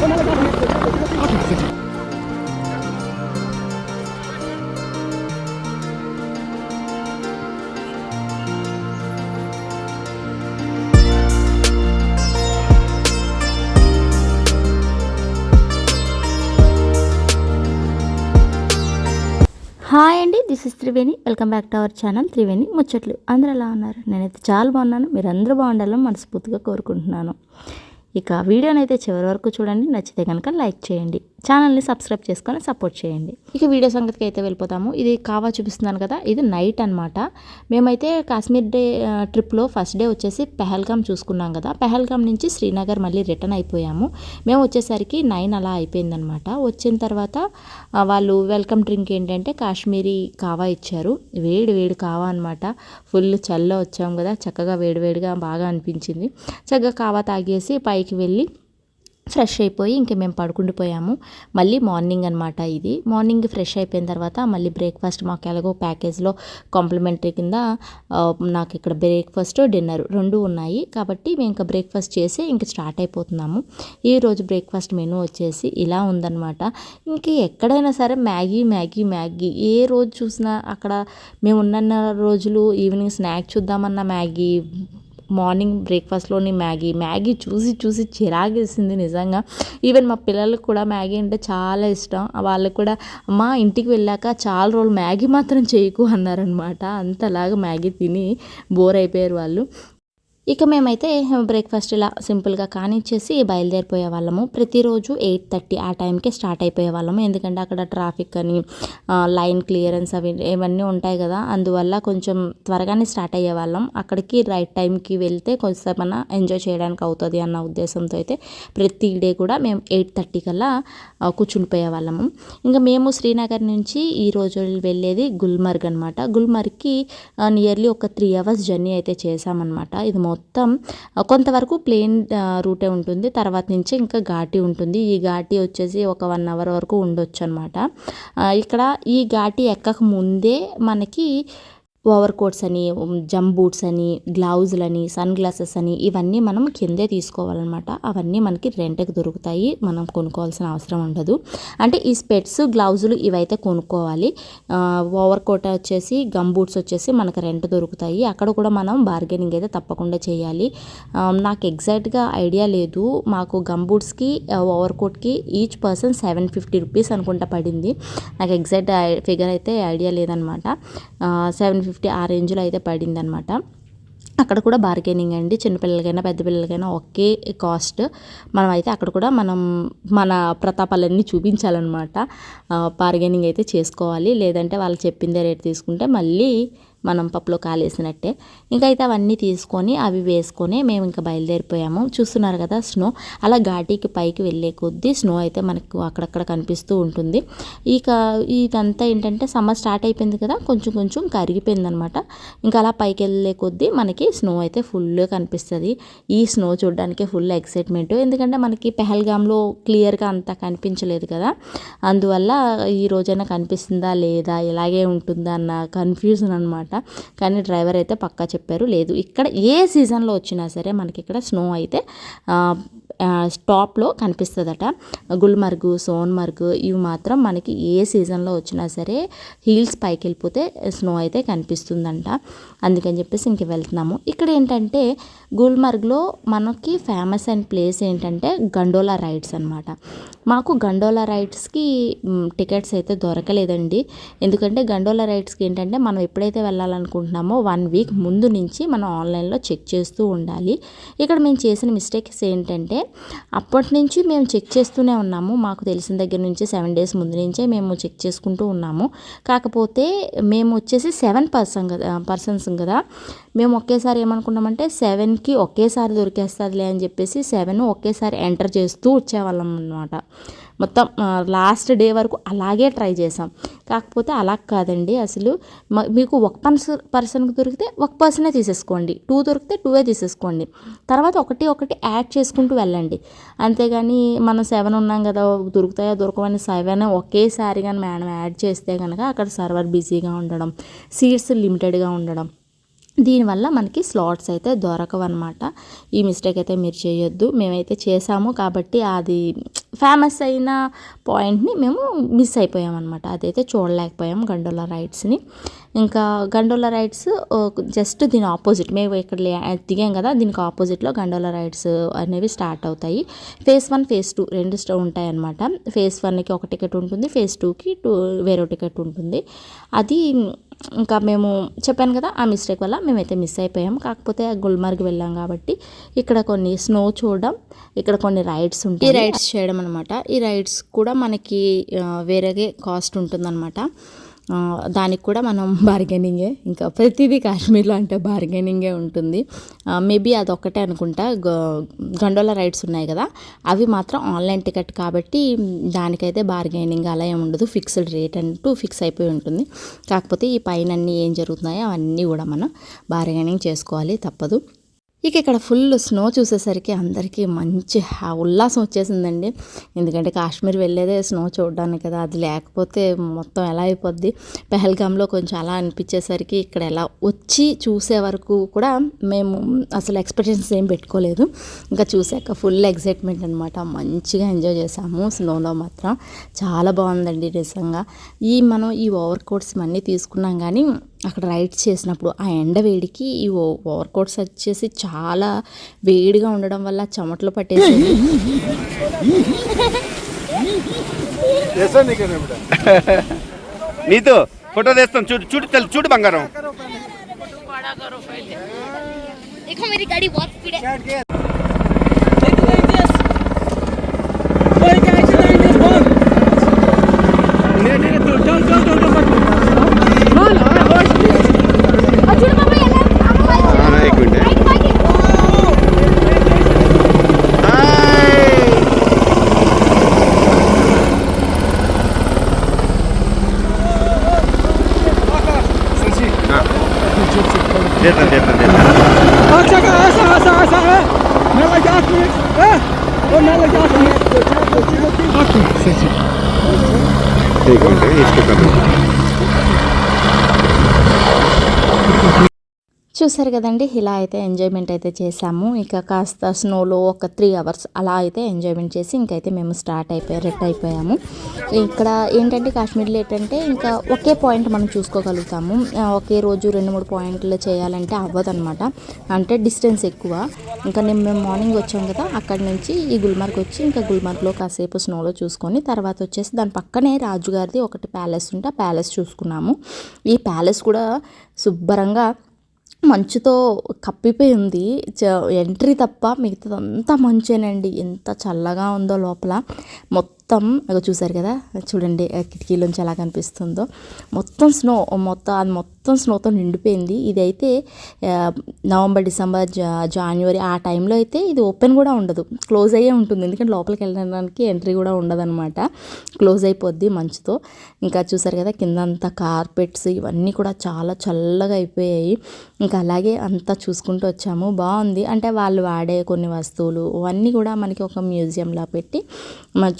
Hi అండి this is Triveni. Welcome back to our channel Triveni ముచ్చట్లు. అందరూ ఎలా ఉన్నారు? నేనైతే చాలా బాగున్నాను. మీరు అందరూ బాగుండాలని మనస్ఫూర్తిగా కోరుకుంటున్నాను. ఇక వీడియోనైతే చివరి వరకు చూడండి. నచ్చితే కనుక లైక్ చేయండి. ఛానల్ని సబ్స్క్రైబ్ చేసుకొని సపోర్ట్ చేయండి. ఇక వీడియో సంగతికి అయితే వెళ్ళిపోతాము. ఇది కావా చూపిస్తున్నాను కదా ఇది నైట్ అనమాట మేమైతే కాశ్మీర్ డే ట్రిప్లో ఫస్ట్ డే వచ్చేసి పెహల్గామ్ చూసుకున్నాం కదా. పెహల్గామ్ నుంచి శ్రీనగర్ మళ్ళీ రిటర్న్ అయిపోయాము. మేము వచ్చేసరికి నైన్ అలా అయిపోయిందనమాట వచ్చిన తర్వాత వాళ్ళు వెల్కమ్ డ్రింక్ ఏంటంటే కాశ్మీరీ కావా ఇచ్చారు. వేడి వేడి కావా అనమాట ఫుల్ చల్ల వచ్చాము కదా చక్కగా వేడివేడిగా బాగా అనిపించింది. చక్కగా కావా తాగేసి పైకి వెళ్ళి ఫ్రెష్ అయిపోయి ఇంక మేము పడుకుండిపోయాము మళ్ళీ మార్నింగ్ అనమాట ఇది. మార్నింగ్ ఫ్రెష్ అయిపోయిన తర్వాత మళ్ళీ బ్రేక్ఫాస్ట్ మాకు ఎలాగో ప్యాకేజ్లో కాంప్లిమెంటరీ కింద నాకు ఇక్కడ బ్రేక్ఫాస్ట్ డిన్నర్ రెండు ఉన్నాయి. కాబట్టి మేము ఇంకా బ్రేక్ఫాస్ట్ చేసి ఇంక స్టార్ట్ అయిపోతున్నాము. ఈ రోజు బ్రేక్ఫాస్ట్ మెనూ వచ్చేసి ఇలా ఉందన్నమాట. ఇంక ఎక్కడైనా సరే మ్యాగీ మ్యాగీ మ్యాగీ. ఏ రోజు చూసినా అక్కడ మేము ఉన్న రోజులు ఈవినింగ్ స్నాక్ చూద్దామన్న మ్యాగీ మార్నింగ్ బ్రేక్ఫాస్ట్లోని మ్యాగీ మ్యాగీ చూసి చూసి చిరాగేసింది నిజంగా. ఈవెన్ మా పిల్లలకు కూడా మ్యాగీ అంటే చాలా ఇష్టం. వాళ్ళు కూడా మా ఇంటికి వెళ్ళాక చాలా రోజులు మ్యాగీ మాత్రం చేయకు అన్నారనమాట అంతలాగా మ్యాగీ తిని బోర్ అయిపోయారు వాళ్ళు. ఇక మేమైతే బ్రేక్ఫాస్ట్ ఇలా సింపుల్గా కానిచ్చేసి బయలుదేరిపోయే వాళ్ళము. ప్రతిరోజు ఎయిట్ థర్టీ ఆ టైంకే స్టార్ట్ అయిపోయే వాళ్ళము. ఎందుకంటే అక్కడ ట్రాఫిక్ అని లైన్ క్లియరెన్స్ అవి ఇవన్నీ ఉంటాయి కదా. అందువల్ల కొంచెం త్వరగానే స్టార్ట్ అయ్యే వాళ్ళం. అక్కడికి రైట్ టైంకి వెళ్తే కొంచెంసేపన్నా ఎంజాయ్ చేయడానికి అవుతుంది అన్న ఉద్దేశంతో అయితే ప్రతి డే కూడా మేము ఎయిట్ థర్టీ కల్లా కూర్చుండిపోయే వాళ్ళము. ఇంకా మేము శ్రీనగర్ నుంచి ఈ రోజు వెళ్ళేది గుల్మర్గ్ అనమాట గుల్మర్గ్కి నియర్లీ ఒక త్రీ అవర్స్ జర్నీ అయితే చేసామన్నమాట ఇది మొత్తం మొత్తం కొంతవరకు ప్లేన్ రూటే ఉంటుంది. తర్వాత నుంచి ఇంకా ఘాటి ఉంటుంది. ఈ ఘాటి వచ్చేసి ఒక వన్ అవర్ వరకు ఉండొచ్చు అనమాట ఇక్కడ ఈ ఘాటి ఎక్కక ముందే మనకి ఓవర్ కోట్స్ అని జమ్ బూట్స్ అని గ్లౌజులని సన్ గ్లాసెస్ అని ఇవన్నీ మనం కిందే తీసుకోవాలన్నమాట. అవన్నీ మనకి రెంట్కి దొరుకుతాయి. మనం కొనుక్కోవాల్సిన అవసరం ఉండదు. అంటే ఈ స్పెట్స్ గ్లౌజులు ఇవైతే కొనుక్కోవాలి. ఓవర్ కోట్ వచ్చేసి గమ్ బూట్స్ వచ్చేసి మనకు రెంట్ దొరుకుతాయి. అక్కడ కూడా మనం బార్గెనింగ్ అయితే తప్పకుండా చేయాలి. నాకు ఎగ్జాక్ట్గా ఐడియా లేదు. మాకు గమ్ బూట్స్కి over కోట్కి each person seven fifty rupees అనుకుంటా పడింది. నాకు ఎగ్జాక్ట్ ఫిగర్ అయితే ఐడియా లేదనమాట సెవెన్ ఫిఫ్టీ ఆ రేంజ్లో అయితే పడిందనమాట అక్కడ కూడా బార్గెనింగ్ అండి. చిన్నపిల్లలకైనా పెద్ద పిల్లలకైనా ఒకే కాస్ట్. మనం అయితే అక్కడ కూడా మనం మన ప్రతాపాలన్నీ చూపించాలన్నమాట. బార్గెనింగ్ అయితే చేసుకోవాలి. లేదంటే వాళ్ళు చెప్పిందే రేట్ తీసుకుంటే మళ్ళీ మనం పప్పులో కాలేసినట్టే. ఇంకా అయితే అవన్నీ తీసుకొని అవి వేసుకొని మేము ఇంకా బయలుదేరిపోయాము. చూస్తున్నారు కదా స్నో. అలా ఘాటీకి పైకి వెళ్ళే కొద్దీ స్నో అయితే మనకు అక్కడక్కడ కనిపిస్తూ ఉంటుంది. ఇక ఇదంతా ఏంటంటే సమ్మర్ స్టార్ట్ అయిపోయింది కదా కొంచెం కొంచెం కరిగిపోయింది అనమాట ఇంకా అలా పైకి వెళ్ళే కొద్దీ మనకి స్నో అయితే ఫుల్గా కనిపిస్తుంది. ఈ స్నో చూడడానికి ఫుల్ ఎక్సైట్మెంట్. ఎందుకంటే మనకి పెహల్గామ్లో క్లియర్గా అంతా కనిపించలేదు కదా. అందువల్ల ఈ రోజైనా కనిపిస్తుందా లేదా ఇలాగే ఉంటుందా అన్న కన్ఫ్యూజన్ అనమాట కానీ డ్రైవర్ అయితే పక్కా చెప్పారు లేదు. ఇక్కడ ఏ సీజన్లో వచ్చినా సరే మనకి ఇక్కడ స్నో అయితే టాప్లో స్టాప్లో కనిపిస్తుందట. గుల్మర్గు సోన్మర్గ్ ఇవి మాత్రం మనకి ఏ సీజన్లో వచ్చినా సరే హీల్స్ పైకి వెళ్ళిపోతే స్నో అయితే కనిపిస్తుందంట. అందుకని చెప్పేసి ఇంక వెళ్తున్నాము. ఇక్కడ ఏంటంటే గుల్మర్గ్లో మనకి ఫేమస్ అయిన ప్లేస్ ఏంటంటే గండోలా రైడ్స్ అనమాట మాకు గండోలా రైడ్స్కి టికెట్స్ అయితే దొరకలేదండి. ఎందుకంటే గండోలా రైడ్స్కి ఏంటంటే మనం ఎప్పుడైతే వెళ్ళాలనుకుంటున్నామో వన్ వీక్ ముందు నుంచి మనం ఆన్లైన్లో చెక్ చేస్తూ ఉండాలి. ఇక్కడ మేము చేసిన మిస్టేక్స్ ఏంటంటే అప్పటి నుంచి మేము చెక్ చేస్తూనే ఉన్నాము. మాకు తెలిసిన దగ్గర నుంచి సెవెన్ డేస్ ముందు నుంచే మేము చెక్ చేసుకుంటూ ఉన్నాము. కాకపోతే మేము వచ్చేసి సెవెన్ పర్సన్ కదా పర్సన్స్ కదా. మేము ఒకేసారి ఏమనుకున్నామంటే సెవెన్కి ఒకేసారి దొరికేస్తుందిలే అని చెప్పేసి సెవెన్ ఒకేసారి ఎంటర్ చేస్తూ వచ్చేవాళ్ళం అనమాట మొత్తం లాస్ట్ డే వరకు అలాగే ట్రై చేసాం కాకపోతే అలా కాదండి. అసలు మీకు ఒక పర్సన్ పర్సన్కి దొరికితే ఒక పర్సనే తీసేసుకోండి. టూ దొరికితే టూవే తీసేసుకోండి. తర్వాత ఒకటి ఒకటి యాడ్ చేసుకుంటూ వెళ్ళండి. అంతేగాని మనం సెవెన్ ఉన్నాం కదా దొరుకుతాయో దొరకవని సెవెన్ ఒకేసారి కానీ మేడం యాడ్ చేస్తే కనుక అక్కడ సర్వర్ బిజీగా ఉండడం సీట్స్ లిమిటెడ్గా ఉండడం దీనివల్ల మనకి స్లాట్స్ అయితే దొరకవు అనమాట ఈ మిస్టేక్ అయితే మీరు చేయొద్దు. మేమైతే చేసాము కాబట్టి అది ఫేమస్ అయిన పాయింట్ని మేము మిస్ అయిపోయామన్నమాట. అదైతే చూడలేకపోయాము గండోలా రైడ్స్ని. ఇంకా గండోలా రైడ్స్ జస్ట్ దీని ఆపోజిట్. మేము ఇక్కడ లే- దిగాం కదా దీనికి ఆపోజిట్లో గండోలా రైడ్స్ అనేవి స్టార్ట్ అవుతాయి. ఫేస్ వన్ ఫేస్ టూ రెండు స్టో ఉంటాయి అనమాట ఫేస్ వన్కి ఒక టికెట్ ఉంటుంది ఫేస్ టూకి టూ వేరే టికెట్ ఉంటుంది. అది ఇంకా మేము చెప్పాను కదా ఆ మిస్టేక్ వల్ల మేమైతే మిస్ అయిపోయాం. కాకపోతే గుల్మార్గ్ వెళ్ళాం కాబట్టి ఇక్కడ కొన్ని స్నో చూడడం ఇక్కడ కొన్ని రైడ్స్ ఉంటాయి. ఈ రైడ్స్ చేయడం అనమాట ఈ రైడ్స్ కూడా మనకి వేరేగే కాస్ట్ ఉంటుందన్నమాట. దానికి కూడా మనం బార్గెనింగే ఇంకా ప్రతిదీ కాశ్మీర్లో అంటే బార్గెనింగే ఉంటుంది. మేబీ అదొక్కటే అనుకుంటా. గ- గండోలా రైడ్స్ ఉన్నాయి కదా. అవి మాత్రం ఆన్లైన్ టికెట్ కాబట్టి దానికైతే బార్గెనింగ్ అలా ఏమి ఉండదు. ఫిక్స్డ్ రేట్ అంటూ ఫిక్స్ అయిపోయి ఉంటుంది. కాకపోతే ఈ పైన అన్నీ ఏం జరుగుతున్నాయో అవన్నీ కూడా మనం బార్గెనింగ్ చేసుకోవాలి తప్పదు. ఇక ఇక్కడ ఫుల్ స్నో చూసేసరికి అందరికీ మంచి హ్యా- ఉల్లాసం వచ్చేసిందండి. ఎందుకంటే కాశ్మీర్ వెళ్ళేదే స్నో చూడడానికి కదా అది లేకపోతే మొత్తం ఎలా అయిపోద్ది? పెహల్గామ్లో కొంచెం అలా అనిపించేసరికి ఇక్కడ ఎలా వచ్చి చూసే వరకు కూడా మేము అసలు ఎక్స్పెక్టేషన్స్ ఏం పెట్టుకోలేదు. ఇంకా చూసాక ఫుల్ ఎగ్జైట్మెంట్ అనమాట మంచిగా ఎంజాయ్ చేసాము స్నోలో మాత్రం. చాలా బాగుందండి నిజంగా. ఈ మనం ఈ ఓవర్ కోట్స్ అన్నీ తీసుకున్నాం కానీ అక్కడ రైడ్స్ చేసినప్పుడు ఆ ఎండ వేడికి ఈ ఓ- ఓవర్ కోట్స్ వచ్చేసి చాలా వేడిగా ఉండడం వల్ల చెమటలు పట్టేసేది చేస్తా నీకేనా బిడ్డ నీతో ఫోటో తెస్తాం చూడు చూడు తల్లి చూడు బంగారం देखो मेरी गाड़ी बहुत स्पीड है Sai, sai, é. Nela já aqui. É. Ô, nela já aqui. Aqui, sente. Pegou, é isso que eu. చూసారు కదండి ఇలా అయితే ఎంజాయ్మెంట్ అయితే చేసాము. ఇక కాస్త స్నోలో ఒక త్రీ అవర్స్ అలా అయితే ఎంజాయ్మెంట్ చేసి ఇంకైతే మేము స్టార్ట్ అయిపోయి రెట్ అయిపోయాము. ఇక్కడ ఏంటంటే కాశ్మీర్లో ఏంటంటే ఇంకా ఒకే పాయింట్ మనం చూసుకోగలుగుతాము. ఒకే రోజు రెండు మూడు పాయింట్లు చేయాలంటే అవ్వదన్నమాట. అంటే డిస్టెన్స్ ఎక్కువ. ఇంకా నేను మేము మార్నింగ్ వచ్చాం కదా అక్కడి నుంచి ఈ గుల్మార్గ్ వచ్చి ఇంకా గుల్మార్గ్లో కాసేపు స్నోలో చూసుకొని తర్వాత వచ్చేసి దాని పక్కనే రాజుగారిది ఒకటి ప్యాలెస్ ఉంటే ఆ ప్యాలెస్ చూసుకున్నాము. ఈ ప్యాలెస్ కూడా శుభ్రంగా మంచుతో కప్పిపోయింది. చ- ఎంట్రీ తప్ప మిగతాదంతా మంచేనండి. ఎంత చల్లగా ఉందో లోపల. మొత్తం ఇగో చూసారు కదా? చూడండి కిటికీలోంచి ఎలా కనిపిస్తుందో. మొత్తం స్నో మొత్తం అది మొత్తం స్నోతో నిండిపోయింది. ఇదైతే నవంబర్ డిసెంబర్ జా జాన్వరి ఆ టైంలో అయితే ఇది ఓపెన్ కూడా ఉండదు. క్లోజ్ అయ్యే ఉంటుంది. ఎందుకంటే లోపలికి వెళ్ళడానికి ఎంట్రీ కూడా ఉండదన్నమాట. క్లోజ్ అయిపోద్ది మంచుతో. ఇంకా చూసారు కదా కిందంతా కార్పెట్స్ ఇవన్నీ కూడా చాలా చల్లగా అయిపోయాయి. ఇంకా అలాగే అంతా చూసుకుంటూ వచ్చాము. బాగుంది. అంటే వాళ్ళు వాడే కొన్ని వస్తువులు అవన్నీ కూడా మనకి ఒక మ్యూజియంలా పెట్టి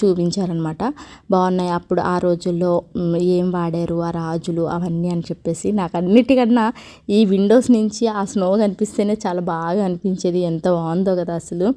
చూపించారు. చూపించారనమాట బాగున్నాయి. అప్పుడు ఆ రోజుల్లో ఏం వాడారు ఆ రాజులు అవన్నీ అని చెప్పేసి నాకు అన్నిటికన్నా ఈ విండోస్ నుంచి ఆ స్నో కనిపిస్తేనే చాలా బాగా అనిపించేది. ఎంత బాగుందో కదా అసలు.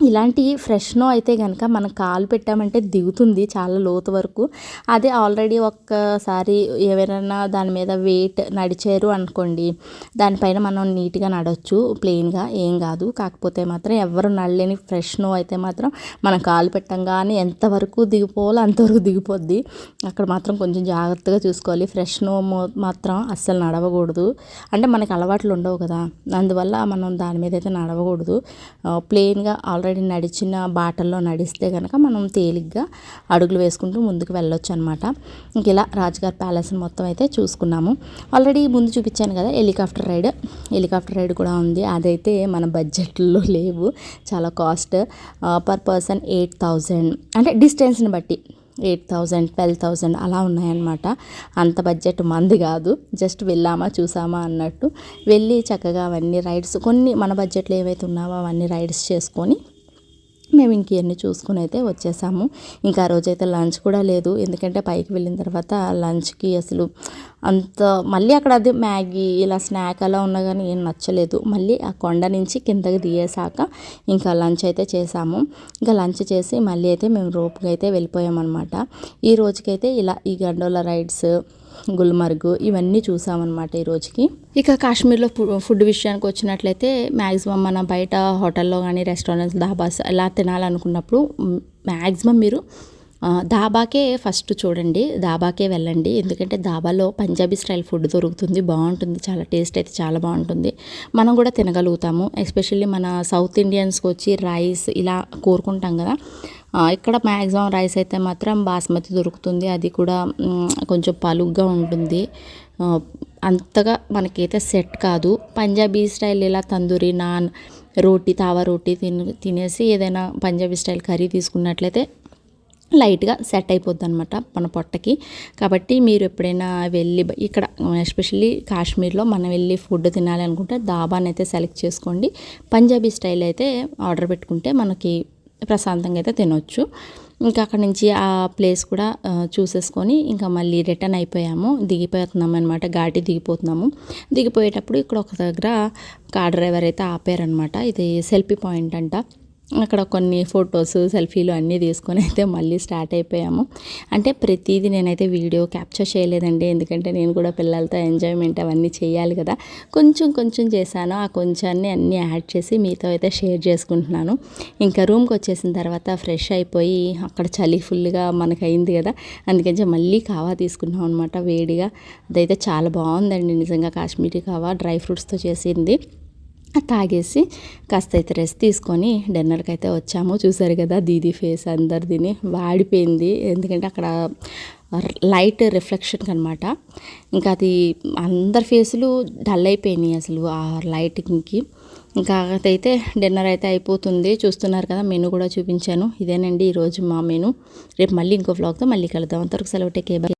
ఇలాంటి ఫ్రెష్నో అయితే కనుక మనం కాలు పెట్టామంటే దిగుతుంది చాలా లోతు వరకు. అదే ఆల్రెడీ ఒక్కసారి ఎవరైనా దాని మీద వెయిట్ నడిచారు అనుకోండి దానిపైన మనం నీట్గా నడవచ్చు ప్లెయిన్గా ఏం కాదు. కాకపోతే మాత్రం ఎవరు నడలేని ఫ్రెష్నో అయితే మాత్రం మనం కాలు పెట్టంగానే ఎంతవరకు దిగిపోవాలో అంతవరకు దిగిపోద్ది. అక్కడ మాత్రం కొంచెం జాగ్రత్తగా చూసుకోవాలి. ఫ్రెష్నో మాత్రం అస్సలు నడవకూడదు. అంటే మనకి అలవాట్లు ఉండవు కదా. అందువల్ల మనం దాని మీద అయితే నడవకూడదు. ప్లెయిన్గా ఆల్రెడీ ఆల్రెడీ నడిచిన బాటల్లో నడిస్తే కనుక మనం తేలిగ్గా అడుగులు వేసుకుంటూ ముందుకు వెళ్ళొచ్చు అనమాట ఇంక ఇలా రాజుగారి ప్యాలెస్ మొత్తం అయితే చూసుకున్నాము. ఆల్రెడీ ముందు చూపించాను కదా హెలికాప్టర్ రైడ్. హెలికాప్టర్ రైడ్ కూడా ఉంది. అదైతే మన బడ్జెట్లో లేవు. చాలా cost. Per person eight thousand. అంటే డిస్టెన్స్ని బట్టి. ఎయిట్ థౌజండ్ ట్వెల్వ్ థౌజండ్ అలా ఉన్నాయన్నమాట. అంత బడ్జెట్ మంది కాదు. జస్ట్ వెళ్ళామా చూసామా అన్నట్టు. వెళ్ళి చక్కగా అవన్నీ రైడ్స్ కొన్ని మన బడ్జెట్లో ఏవైతే ఉన్నావో అవన్నీ రైడ్స్ చేసుకొని మేము ఇంక ఇవన్నీ చూసుకుని అయితే వచ్చేసాము. ఇంకా ఆ రోజైతే లంచ్ కూడా లేదు. ఎందుకంటే పైకి వెళ్ళిన తర్వాత లంచ్కి అసలు అంత మళ్ళీ అక్కడ అది మ్యాగీ ఇలా స్నాక్ అలా ఉన్నా కానీ ఏం నచ్చలేదు. మళ్ళీ ఆ కొండ నుంచి కిందకి దిగేశాక ఇంకా లంచ్ అయితే చేసాము. ఇంకా లంచ్ చేసి మళ్ళీ అయితే మేము రోప్కి అయితే వెళ్ళిపోయామన్నమాట. ఈ రోజుకైతే ఇలా ఈ గండోల రైడ్స్ గుల్మర్గ్ ఇవన్నీ చూసామన్నమాట ఈ రోజుకి. ఇక కాశ్మీర్లో ఫుడ్ విషయానికి వచ్చినట్లయితే మ్యాక్సిమం మన బయట హోటల్లో కానీ రెస్టారెంట్స్ దాబాస్ అలా తినాలనుకున్నప్పుడు మ్యాక్సిమం మీరు దాబాకే ఫస్ట్ చూడండి దాబాకే వెళ్ళండి. ఎందుకంటే దాబాలో పంజాబీ స్టైల్ ఫుడ్ దొరుకుతుంది బాగుంటుంది చాలా టేస్ట్ అయితే చాలా బాగుంటుంది. మనం కూడా తినగలుగుతాము. ఎస్పెషల్లీ మన సౌత్ ఇండియన్స్కి వచ్చి రైస్ ఇలా కోరుకుంటాం కదా ఇక్కడ మ్యాక్సిమం రైస్ అయితే మాత్రం బాస్మతి దొరుకుతుంది. అది కూడా కొంచెం పలుగ్గా ఉంటుంది. అంతగా మనకైతే సెట్ కాదు. పంజాబీ స్టైల్ ఇలా తందూరి నాన్ రోటీ తావా రోటీ తిని తినేసి ఏదైనా పంజాబీ స్టైల్ కర్రీ తీసుకున్నట్లయితే లైట్గా సెట్ అయిపోద్ది అనమాట మన పొట్టకి. కాబట్టి మీరు ఎప్పుడైనా వెళ్ళి ఇక్కడ ఎస్పెషల్లీ కాశ్మీర్లో మనం వెళ్ళి ఫుడ్ తినాలి అనుకుంటే దాబాని అయితే సెలెక్ట్ చేసుకోండి. పంజాబీ స్టైల్ అయితే ఆర్డర్ పెట్టుకుంటే మనకి ప్రశాంతంగా అయితే తినొచ్చు. ఇంకా అక్కడ నుంచి ఆ ప్లేస్ కూడా చూసేసుకొని ఇంకా మళ్ళీ రిటర్న్ అయిపోయాము. దిగిపోతున్నాం అనమాట ఘాటి దిగిపోతున్నాము. దిగిపోయేటప్పుడు ఇక్కడ ఒక దగ్గర కార్ డ్రైవర్ అయితే ఆపారనమాట ఇది సెల్ఫీ పాయింట్ అంట. అక్కడ కొన్ని ఫొటోస్ సెల్ఫీలు అన్నీ తీసుకొని అయితే మళ్ళీ స్టార్ట్ అయిపోయాము. అంటే ప్రతిదీ నేనైతే వీడియో క్యాప్చర్ చేయలేదండి. ఎందుకంటే నేను కూడా పిల్లలతో ఎంజాయ్మెంట్ అవన్నీ చేయాలి కదా. కొంచెం కొంచెం చేశాను. ఆ కొంచెాన్ని అన్నీ యాడ్ చేసి మీతో అయితే షేర్ చేసుకుంటున్నాను. ఇంకా రూమ్కి వచ్చేసిన తర్వాత ఫ్రెష్ అయిపోయి అక్కడ చలి ఫుల్గా మనకు అయింది కదా. అందుకని మళ్ళీ కావా తీసుకున్నాం అనమాట వేడిగా. అదైతే చాలా బాగుందండి. నిజంగా కాశ్మీరీ కావా డ్రై ఫ్రూట్స్తో చేసింది. తాగేసి కాస్త అయితే రెస్ట్ తీసుకొని డిన్నర్కి అయితే వచ్చాము. చూసారు కదా దీది ఫేస్ అందరిదిని వాడిపోయింది. ఎందుకంటే అక్కడ లైట్ రిఫ్లెక్షన్కి అనమాట ఇంకా అది అందరి ఫేసులు డల్ అయిపోయినాయి అసలు ఆ లైటింగ్కి. ఇంకా అయితే డిన్నర్ అయితే అయిపోతుంది. చూస్తున్నారు కదా మెను కూడా చూపించాను. ఇదేనండి ఈరోజు మా మెను. రేపు మళ్ళీ ఇంకో వ్లాగ్తో మళ్ళీ కలుద్దాం. అంతవరకు సెలవు టేకే బై